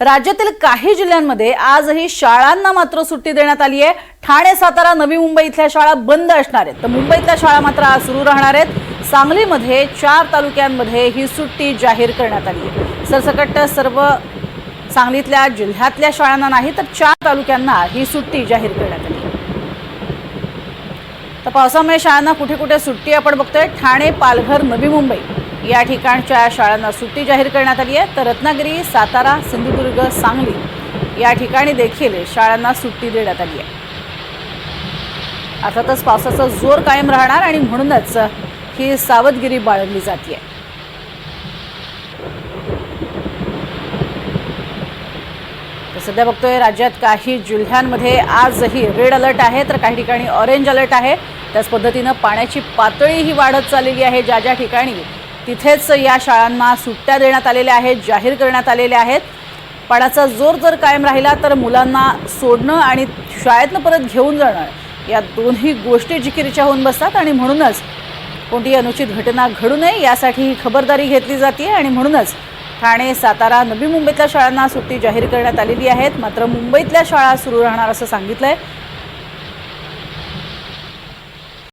राज्यातील काही जिल्ह्यांमध्ये आजही शाळांना मात्र सुट्टी देण्यात आली आहे. ठाणे सातारा नवी मुंबई इथल्या शाळा बंद असणार आहेत. तर मुंबईतल्या शाळा मात्र आज सुरू राहणार आहेत. सांगलीमध्ये चार तालुक्यांमध्ये ही सुट्टी जाहीर करण्यात आली आहे. सरसकट सर्व सांगलीतल्या जिल्ह्यातल्या शाळांना नाही तर चार तालुक्यांना ही सुट्टी जाहीर करण्यात आली आहे. तर पावसामुळे शाळांना कुठे कुठे सुट्टी आपण बघतोय? ठाणे पालघर नवी मुंबई. या ठिकाणच्या शाळांना सुट्टी जाहीर करण्यात आली आहे. तर रत्नागिरी सातारा सिंधुदुर्ग सांगली या ठिकाणी देखील शाळांना सुट्टी देण्यात आली आहे. अर्थातच पावसाचा जोर कायम राहणार आणि म्हणूनच ही सावधगिरी बाळगली जाते सध्या बघतोय राज्यात काही जिल्ह्यांमध्ये आजही रेड अलर्ट आहे तर काही ठिकाणी ऑरेंज अलर्ट आहे. त्याच पद्धतीनं पाण्याची पातळी ही वाढत चाललेली आहे. ज्या ज्या ठिकाणी तिथेच या शाळांना सुट्ट्या देण्यात आलेल्या आहेत जाहीर करण्यात आलेल्या आहेत. पाण्याचा जोर जर कायम राहिला तर मुलांना सोडणं आणि शाळेतनं परत घेऊन जाणं या दोन्ही गोष्टी जिकिरीच्या होऊन बसतात आणि म्हणूनच कोणतीही अनुचित घटना घडू नये यासाठी ही खबरदारी घेतली जाते आणि म्हणूनच ठाणे सातारा नवी मुंबईतल्या शाळांना सुट्टी जाहीर करण्यात आलेली आहेत. मात्र मुंबईतल्या शाळा सुरू राहणार असं सांगितलं आहे